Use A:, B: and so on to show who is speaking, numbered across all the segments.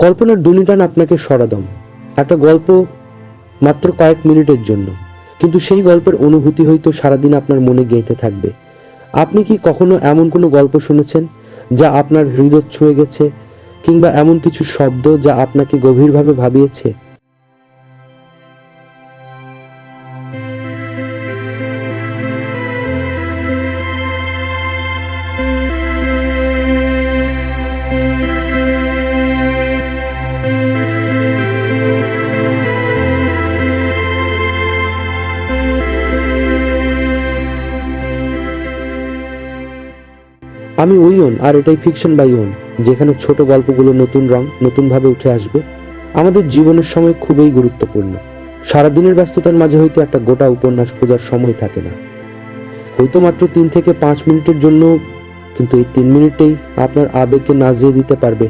A: কল্পনার দুনিটান আপনাকে সরাদম। একটা গল্প মাত্র কয়েক মিনিটের জন্য। কিন্তু সেই গল্পের অনুভূতি হয়তো সারাদিন আপনার মনে গেঁথে থাকবে। আপনি কি কখনো এমন কোনো গল্প শুনেছেন যা আপনার হৃদয় ছুঁয়ে গেছে কিংবা এমন কিছু শব্দ যা আপনাকে গভীরভাবে ভাবিয়েছে? আমি ওইয়ন আর এটাই ফিকশন বাই ওন যেখানে ছোট গল্পগুলো নতুন রং, নতুনভাবে উঠে আসবে। আমাদের জীবনের সময় খুবই গুরুত্বপূর্ণ। সারাদিনের ব্যস্ততার মাঝে হয়তো একটা গোটা উপন্যাস খোঁজার সময় থাকে না। হয়তো মাত্র তিন থেকে পাঁচ মিনিটের জন্য, কিন্তু এই তিন মিনিটেই আপনার আবেগকে নাজিয়ে দিতে পারবে।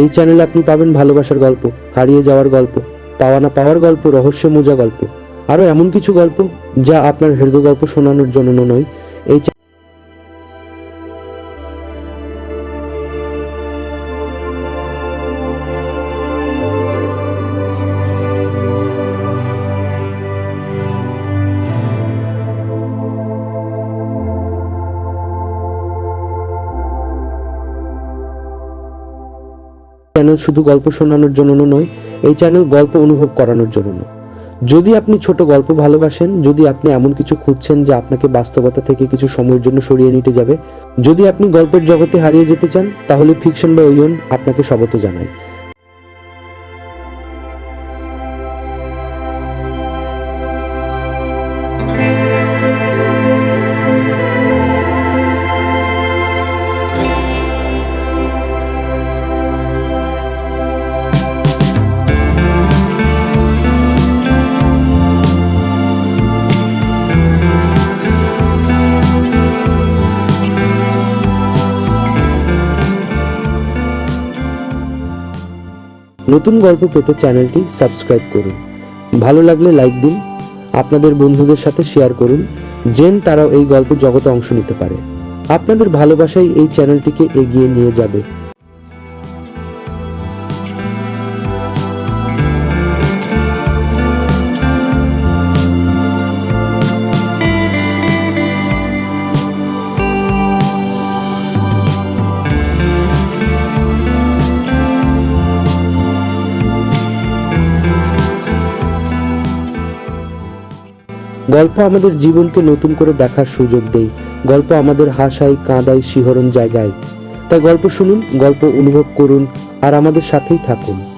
A: এই চ্যানেলে আপনি পাবেন ভালোবাসার গল্প, হারিয়ে যাওয়ার গল্প, পাওয়া না পাওয়ার গল্প রহস্য মোজা গল্প, আরও এমন কিছু গল্প যা আপনার হৃদয় গল্প শোনানোর জন্য নয়। এই চ্যানেল শুধু গল্প শোনানোর জন্য নয়, এই চ্যানেল গল্প অনুভব করানোর জন্য যদি আপনি ছোট গল্প ভালোবাসেন, যদি আপনি এমন কিছু খুঁজছেন যা আপনাকে বাস্তবতা থেকে কিছু সময়ের জন্য সরিয়ে নিতে যাবে, যদি আপনি গল্পের জগতে হারিয়ে যেতে চান, তাহলে ফিকশন বা ওয়ন আপনাকে স্বাগত জানায়। নতুন গল্প পেতে চ্যানেলটি সাবস্ক্রাইব করুন। ভালো লাগলে লাইক দিন, আপনাদের বন্ধুদের সাথে শেয়ার করুন, যেন তারাও এই গল্প জগতে অংশ নিতে পারে। আপনাদের ভালোবাসাই এই চ্যানেলটিকে এগিয়ে নিয়ে যাবে। গল্প আমাদের জীবনকে নতুন করে দেখার সুযোগ দেয়। গল্প আমাদের হাসায়, কাঁদায়, শিহরণ জায়গায়। তাই গল্প শুনুন, গল্প অনুভব করুন, আর আমাদের সাথেই থাকুন।